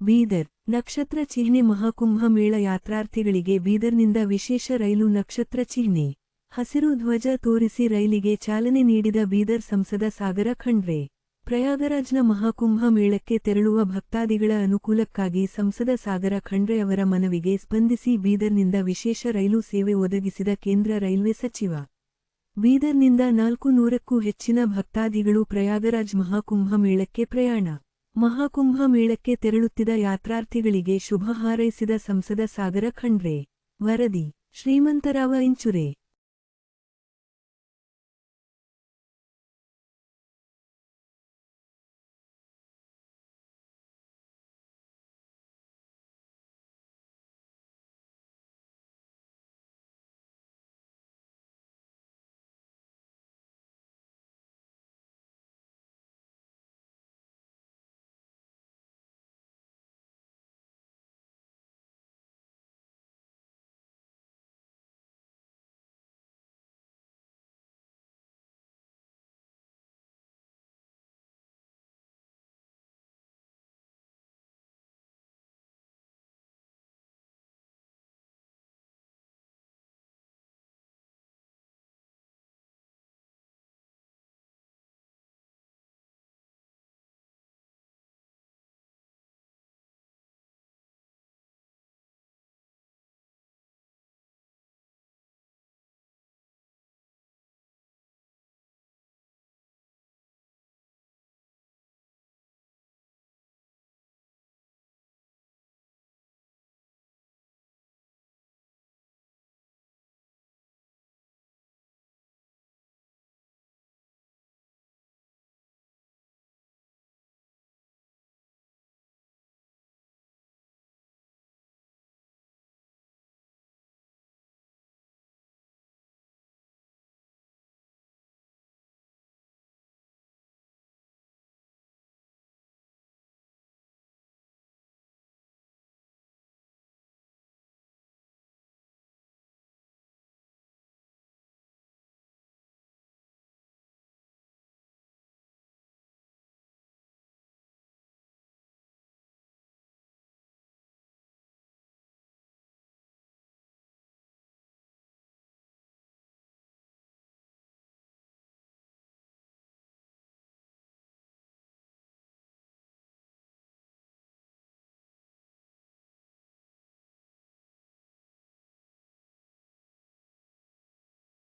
ಬೀದರ್, ನಕ್ಷತ್ರ ಚಿಹ್ನೆ ಮಹಾಕುಂಭ ಮೇಳ ಯಾತ್ರಾರ್ಥಿಗಳಿಗೆ ಬೀದರ್ನಿಂದ ವಿಶೇಷ ರೈಲು ನಕ್ಷತ್ರ ಚಿಹ್ನೆ. ಹಸಿರು ಧ್ವಜ ತೋರಿಸಿ ರೈಲಿಗೆ ಚಾಲನೆ ನೀಡಿದ ಬೀದರ್ ಸಂಸದ ಸಾಗರ ಖಂಡ್ರೆ. ಪ್ರಯಾಗರಾಜ್ನ ಮಹಾಕುಂಭ ಮೇಳಕ್ಕೆ ತೆರಳುವ ಭಕ್ತಾದಿಗಳ ಅನುಕೂಲಕ್ಕಾಗಿ ಸಂಸದ ಸಾಗರ ಖಂಡ್ರೆ ಅವರ ಮನವಿಗೆ ಸ್ಪಂದಿಸಿ ಬೀದರ್ನಿಂದ ವಿಶೇಷ ರೈಲು ಸೇವೆ ಒದಗಿಸಿದ ಕೇಂದ್ರ ರೈಲ್ವೆ ಸಚಿವ. ಬೀದರ್ನಿಂದ ನಾಲ್ಕು ನೂರಕ್ಕೂ ಹೆಚ್ಚಿನ ಭಕ್ತಾದಿಗಳು ಪ್ರಯಾಗರಾಜ್ ಮಹಾಕುಂಭ ಮೇಳಕ್ಕೆ ಪ್ರಯಾಣ. ಮಹಾಕುಂಭ ಮೇಳಕ್ಕೆ ತೆರಳುತ್ತಿದ್ದ ಯಾತ್ರಾರ್ಥಿಗಳಿಗೆ ಶುಭ ಹಾರೈಸಿದ ಸಂಸದ ಸಾಗರ ಖಂಡ್ರೆ. ವರದಿ ಶ್ರೀಮಂತರಾವ ಇಂಚುರೆ.